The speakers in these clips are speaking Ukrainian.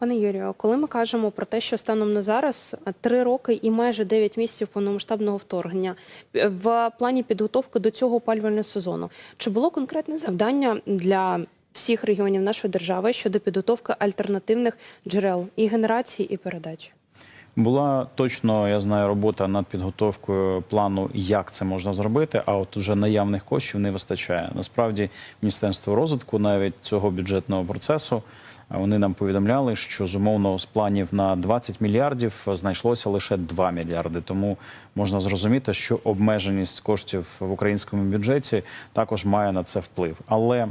Пане Юрію, коли ми кажемо про те, що станом на зараз е, три роки і майже 9 місяців повномасштабного вторгнення е, в плані підготовки до цього опалювального сезону, чи було конкретне завдання для всіх регіонів нашої держави щодо підготовки альтернативних джерел і генерації, і передачі? Була точно, я знаю, робота над підготовкою плану, як це можна зробити. А от уже наявних коштів не вистачає. Насправді, міністерство розвитку навіть цього бюджетного процесу вони нам повідомляли, що зумовно з планів на 20 мільярдів знайшлося лише 2 мільярди. Тому можна зрозуміти, що обмеженість коштів в українському бюджеті також має на це вплив. Але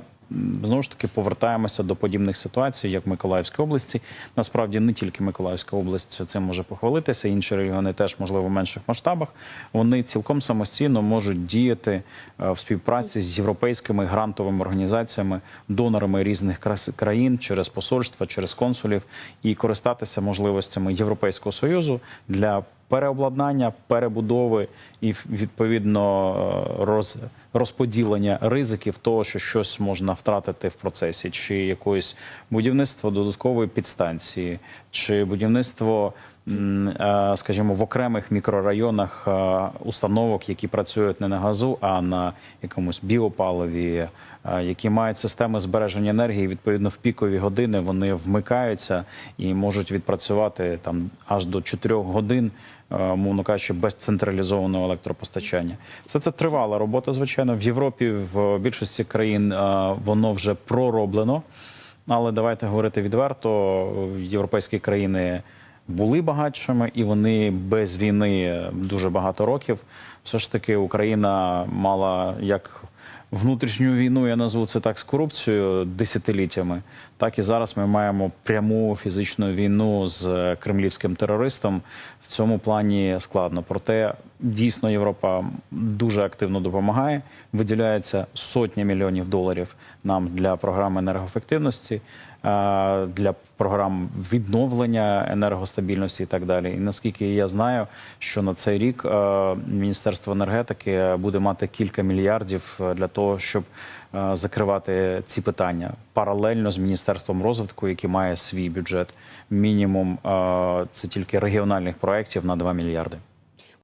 Знову ж таки повертаємося до подібних ситуацій, як в Миколаївській області. Насправді не тільки Миколаївська область цим може похвалитися, інші регіони теж можливо в менших масштабах. Вони цілком самостійно можуть діяти е, в співпраці з європейськими грантовими організаціями, донорами різних країн через посольства, через консулів і користатися можливостями Європейського союзу для переобладнання, перебудови і відповідно е, роз, розподілення ризиків того, що щось можна втратити в процесі, чи якоїсь будівництво додаткової підстанції, чи будівництво. е, Скажімо, в окремих мікрорайонах е, установок, які працюють не на газу, а на якомусь біопаливі, які мають системи збереження енергії. Відповідно, в пікові години вони вмикаються і можуть відпрацювати там аж до 4 годин, мовно кажучи, без централізованого електропостачання. Все це тривала робота. Звичайно, в Європі в більшості країн е, воно вже пророблено. Але давайте говорити відверто: європейські країни були багатшими, і вони без війни дуже багато років. Все ж таки, Україна мала як внутрішню війну, я назву це так з корупцією десятиліттями. Так і зараз ми маємо пряму фізичну війну з кремлівським терористом. В цьому плані складно. Проте дійсно Європа дуже активно допомагає. Виділяється сотні мільйонів доларів нам для програми енергоефективності, е, для програм відновлення енергостабільності і так далі. І наскільки я знаю, що на цей рік е, Міністерство енергетики буде мати кілька мільярдів е, для того, щоб закривати ці питання паралельно з міністерством розвитку, який має свій бюджет. Мінімум це тільки регіональних проєктів на 2 мільярди.